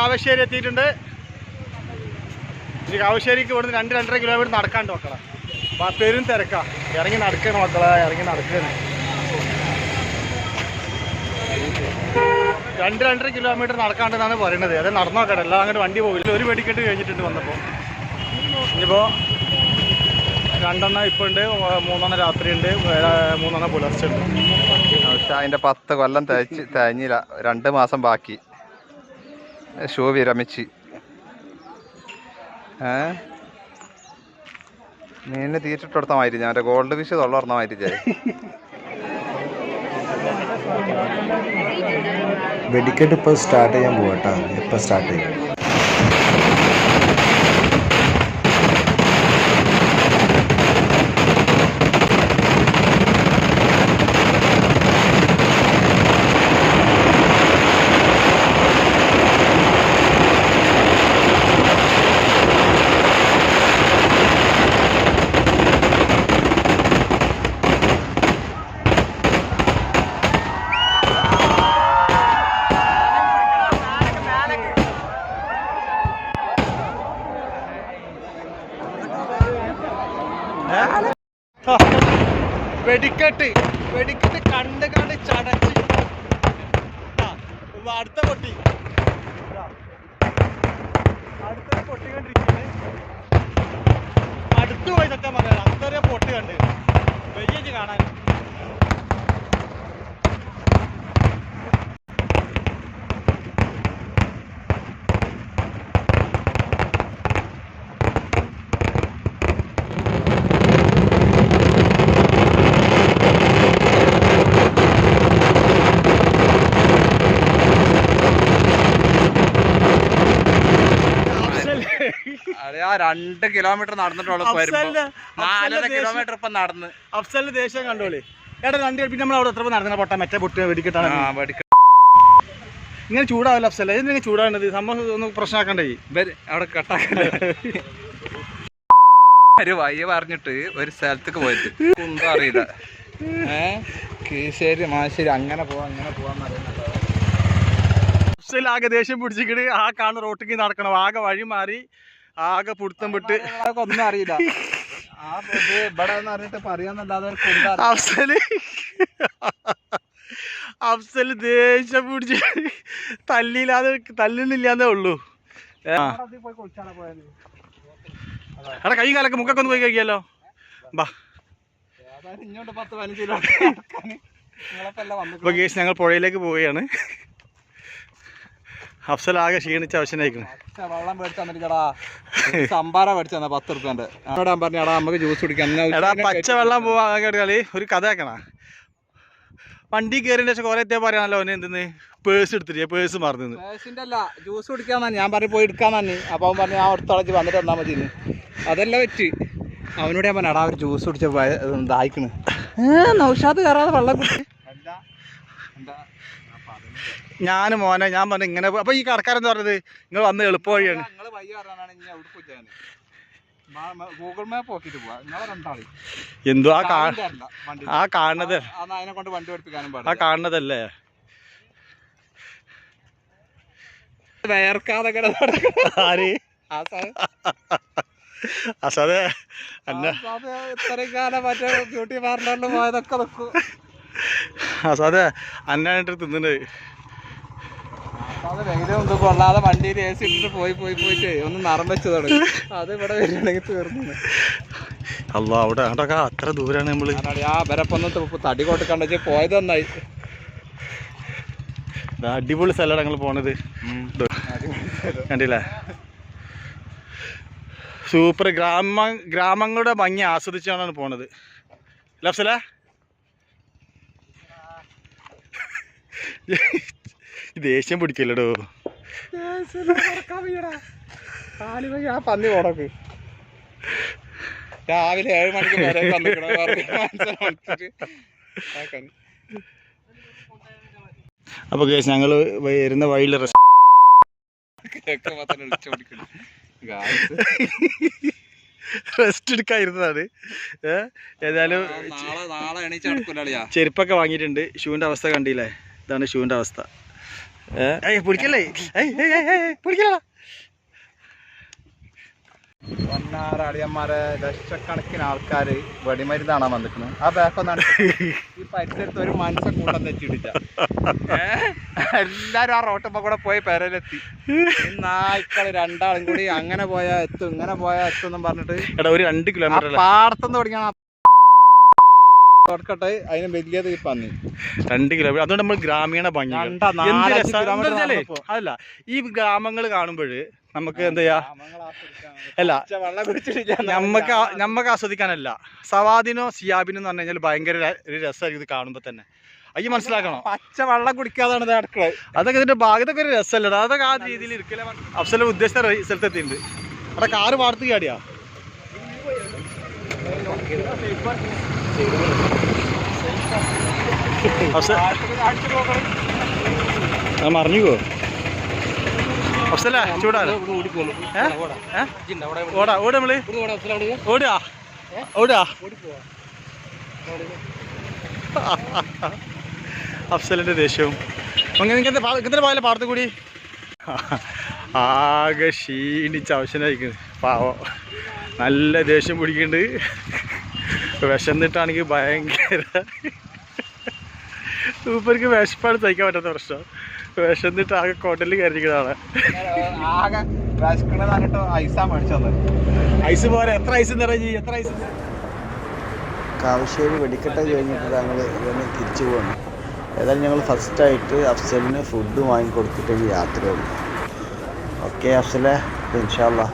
കാവശ്ശേരി എത്തിയിട്ടുണ്ട്. ഇനി കാവശ്ശേരിക്ക് ഇവിടുന്ന് രണ്ട് രണ്ടര കിലോമീറ്റർ നടക്കാണ്ട് മക്കളെ. ആ പെരും തിരക്കാ. ഇറങ്ങി നടക്കണം മക്കളെ ഇറങ്ങി നടക്കണം രണ്ട് രണ്ടര കിലോമീറ്റർ നടക്കാണ്ടെന്നാണ് പറയുന്നത് അത് നടന്നു നോക്കട്ടെ എല്ലാം അങ്ങോട്ട് വണ്ടി പോകില്ല ഒരു വെടിക്കെട്ട് കഴിഞ്ഞിട്ടുണ്ട് വന്നപ്പോൾ ഇനിയിപ്പോൾ രണ്ടെണ്ണം ഇപ്പോൾ ഉണ്ട്. മൂന്നെണ്ണം രാത്രി ഉണ്ട്. മൂന്നെണ്ണം പുലർച്ചെ ഉണ്ട്. പക്ഷെ അതിന്റെ പത്ത് കൊല്ലം തേച്ച് തേഞ്ഞില്ല. രണ്ട് മാസം ബാക്കി. ഷൂ വിരമിച്ച് ഏ? മീനിന് തീറ്റിട്ട് ഞാൻ ഗോൾഡ് ഫിഷ് തൊള്ളർന്ന മാതിരി വെടിക്കെട്ട് ഇപ്പോൾ സ്റ്റാർട്ട് ചെയ്യാൻ പോകട്ടാ എപ്പോൾ സ്റ്റാർട്ട് ചെയ്യും. വെടിക്കെട്ട്. വെടിക്കെട്ട് കണ്ട് കണ്ട് ചടച്ച്. അടുത്ത പൊട്ടി. അടുത്ത പൊട്ടിക്കൊണ്ടിരിക്കുന്നത് അടുത്ത് പോയി സത്യം പറഞ്ഞാൽ. അത്രയും പൊട്ടി കണ്ട്. വലിയ കാണാൻ അതെ ആ രണ്ട് കിലോമീറ്റർ നടന്നിട്ടുള്ളൂ നാലര കിലോമീറ്റർ ഇപ്പൊ നടന്ന്. അഫ്സലിന്റെ ദേഷ്യം കണ്ടോളി. എടാ രണ്ട് പിന്നെ നമ്മൾ അവിടെ എത്ര നടന്ന പൊട്ടാ? മറ്റേ പൊട്ടി വെടിക്കട്ടാണ്. ഇങ്ങനെ ചൂടാവില്ല അഫ്സല എന്തിനാ ചൂടാവേണ്ടത്? സംഭവം ഒന്ന് പ്രശ്നമാക്കണ്ടേ? അവിടെ കട്ടാക്കണ്ട? ഒരു വയ്യ പറഞ്ഞിട്ട് ഒരു സ്ഥലത്തേക്ക് പോയിട്ട്. ഒന്നും അറിയില്ല. ഏ? കീശ്ശേരി മാശ്ശേരി അങ്ങനെ പോവാ അങ്ങനെ പോവാൻ അറിയുന്നുണ്ടോ? അഫ്സൽ ആകെ ദേഷ്യം പിടിച്ചിട്ട് ആ കാണുന്ന റോട്ടിക്ക് നടക്കണം. ആകെ വഴി മാറി ആകെ പുടുത്തം വിട്ട് ഒന്നും അറിയില്ല. അഫ്സൽ. അഫ്സൽ ദേഷ്യം പിടിച്ച് തല്ലില്ലാതെ തല്ലുന്നില്ലാന്നേ ഉള്ളൂ. എടാ കൈ കാലൊക്കെ മുക്കൊക്കെ ഒന്ന് പോയി കഴിക്കാലോ ബാ. ഇങ്ങോട്ട് പത്ത് പതിനഞ്ച് കിലോ ഞങ്ങൾ പുഴയിലേക്ക് പോവുകയാണ്. അഫ്സൽ ആകെ ക്ഷീണിച്ച അവശനായിക്കണ്. വെള്ളം മേടിച്ചു തന്നിരിക്കടാ. സംഭാര മേടിച്ചു തന്നെ പത്ത് റുപ്യന്റെ അവിടെ ഞാൻ പറഞ്ഞു എടാ നമുക്ക് ജ്യൂസ് കുടിക്കാം. എന്നാ എടാ പച്ച വെള്ളം പോവാ ഒരു കഥ ആക്കണ വണ്ടി കയറിന്റെ ശേഷം കുറെ എത്തിയാ പറയാനല്ലോ അവന് എന്തെന്ന്? പേഴ്സ് എടുത്തിട്ട് പേഴ്സ് മറന്നു പേഴ്സിന്റെ അല്ല ജ്യൂസ് കുടിക്കാൻ ഞാൻ പറഞ്ഞു പോയി എടുക്കാൻ തന്നെ അപ്പൊ അവൻ പറഞ്ഞു ആ അടുത്തളച്ച് വന്നിട്ട് തന്നാ മതി അതല്ല പറ്റി. അവനോട് ഞാൻ പറഞ്ഞു എടാ ഒരു ജ്യൂസ് കുടിച്ച ദാഹിക്കണ് നൗഷാദ് കയറാതെ വെള്ളം കുടി ഞാൻ മോനെ ഞാൻ പറഞ്ഞു ഇങ്ങനെ പോ- അപ്പൊ ഈ കടക്കാരെന്ന് പറഞ്ഞത്? നിങ്ങൾ വന്ന് എളുപ്പ വഴിയാണ് ഗൂഗിൾ മാപ്പ് നോക്കിട്ട് പോവാ. നിങ്ങളെ രണ്ടാളി. എന്തോ ആ അല്ല, ആ കാണുന്നത്. ആ കാണുന്നതല്ലേ? വേർക്കാതെ ആര്? സാധ ഇത്രയും കാലം മറ്റേ ബ്യൂട്ടി പാർലറിൽ പോയതൊക്കെ നിൽക്കും അസതെ അന്നായിട്ട് തിന്നുന്നത്. അത് വെയിലൊന്നും കൊള്ളാതെ വണ്ടിയിൽ എ സി ഇട്ടിട്ട് പോയി പോയി പോയിട്ട് ഒന്ന് നിറം വെച്ച് തുടങ്ങി. അത് ഇവിടെ വരികയാണെങ്കിൽ തീർന്നു. അല്ല അവിടെ അവിടെയൊക്കെ അത്ര ദൂരാണ് നമ്മൾ. ആ വരപ്പൊന്ന് തടി കൊണ്ട് കണ്ടു പോയത് നന്നായി. അടിപൊളി സ്ഥലമാണ് ഞങ്ങൾ പോണത്. കണ്ടില്ലേ? സൂപ്പർ. ഗ്രാമ ഗ്രാമങ്ങളുടെ ഭംഗി ആസ്വദിച്ചാണ് പോണത്. ലഫ്സല? ദേഷ്യം പിടിക്കല്ലടോ? ആ പന്നി പോടക്ക് രാവിലെ ഏഴ് മണിക്ക് വരെ അപ്പോൾ കേസ് ഞങ്ങൾ വരുന്ന വഴിയിൽ റെസ്റ്റ് എടുക്കാതിരുന്നതാണ്. ഏതായാലും ചെരുപ്പൊക്കെ വാങ്ങിയിട്ടുണ്ട്. ഷൂവിന്റെ അവസ്ഥ കണ്ടില്ലേ? ഇതാണ് ഷൂവിന്റെ അവസ്ഥ. ഏയ് പിടിക്കല്ലേ? ഏയ് പിടിക്കലടാ പൊന്നാറളിയന്മാരെ ലക്ഷക്കണക്കിന് ആൾക്കാര് വെടിമരുന്നാണോ കാണാൻ വന്നിരിക്കുന്നത് ആ ബാക്കൊന്നാണ് ഈ പരിസരത്ത് ഒരു മനുഷ്യൻ കൂട്ടം തെച്ചിട്ടില്ല? എല്ലാരും ആ റോട്ടുമ്പോ കൂടെ പോയി പെരയിലെത്തി. നായ്ക്കൾ രണ്ടാളും കൂടി അങ്ങനെ പോയാ എത്തും ഇങ്ങനെ പോയാ എത്തും എന്നും പറഞ്ഞിട്ട് ഒരു രണ്ട് കിലോമീറ്റർ പാടത്തുനിന്ന് തുടങ്ങിയാണ് തുടക്കട്ടെ അതിന് വലിയ പന്നി. രണ്ട് കിലോമീറ്റർ അതുകൊണ്ട് നമ്മൾ ഗ്രാമീണ ഭംഗി അതല്ല ഈ ഗ്രാമങ്ങൾ കാണുമ്പോൾ നമുക്ക് എന്താ ചെയ്യാ? അല്ല നമ്മക്ക് നമ്മക്ക് ആസ്വദിക്കാനല്ല. സവാദിനോ സിയാബിനോ എന്ന് പറഞ്ഞു കഴിഞ്ഞാൽ ഭയങ്കര ഒരു രസമായിരിക്കും ഇത് കാണുമ്പോൾ തന്നെ. അയ്യ മനസ്സിലാക്കണം? പച്ച വെള്ളം കുടിക്കാതാണ് ഇത് അടുക്കള. അതൊക്കെ ഇതിന്റെ ഭാഗത്തൊക്കെ ഒരു രസമല്ല അതൊക്കെ ആ രീതിയിൽ ഇരിക്കല അഫ്സല ഉദ്ദേശിച്ച സ്ഥലത്തെത്തിയിട്ടുണ്ട്. അവിടെ കാറ് പാടത്ത് ചാടിയാ അഫ്സൽ ആ മറിഞ്ഞു അഫ്സല ചൂടാണ്? ഓടാ ഓട് നമ്മൾ. ഓടാ ഓടാ അഫ്സലിന്റെ ദേഷ്യവും. അങ്ങനെ നിങ്ങൾക്ക് പാ- ഇങ്ങനത്തെ പാല പാർത്ത് കൂടി? ആകെ ക്ഷീണിച്ച് അവശനായിരിക്കുന്നു പാവം. നല്ല ദേഷ്യം പിടിക്കുന്നുണ്ട് വിശന്നിട്ടാണെങ്കിൽ ഭയങ്കര സൂപ്പർക്ക് വിശപ്പാണ് സഹിക്കാൻ പറ്റാത്ത പ്രശ്നം. വിശന്നിട്ട് ആകെ കൊടലിൽ കയറിയിരിക്കുന്നതാണ്. ആകെ ഐസ് പോരെ എത്ര ഐസ് നിറഞ്ഞു എത്ര ഐസ് കാവശ്ശേരി വെടിക്കെട്ട് കഴിഞ്ഞിട്ട് ഞങ്ങൾ ഇവന് തിരിച്ചു പോകണം ഏതായാലും ഞങ്ങൾ ഫസ്റ്റായിട്ട് അഫ്സലിന് ഫുഡ് വാങ്ങിക്കൊടുത്തിട്ട് യാത്രയുള്ളൂ ഓക്കെ അഫ്സലെ ഇൻഷാല്ലാ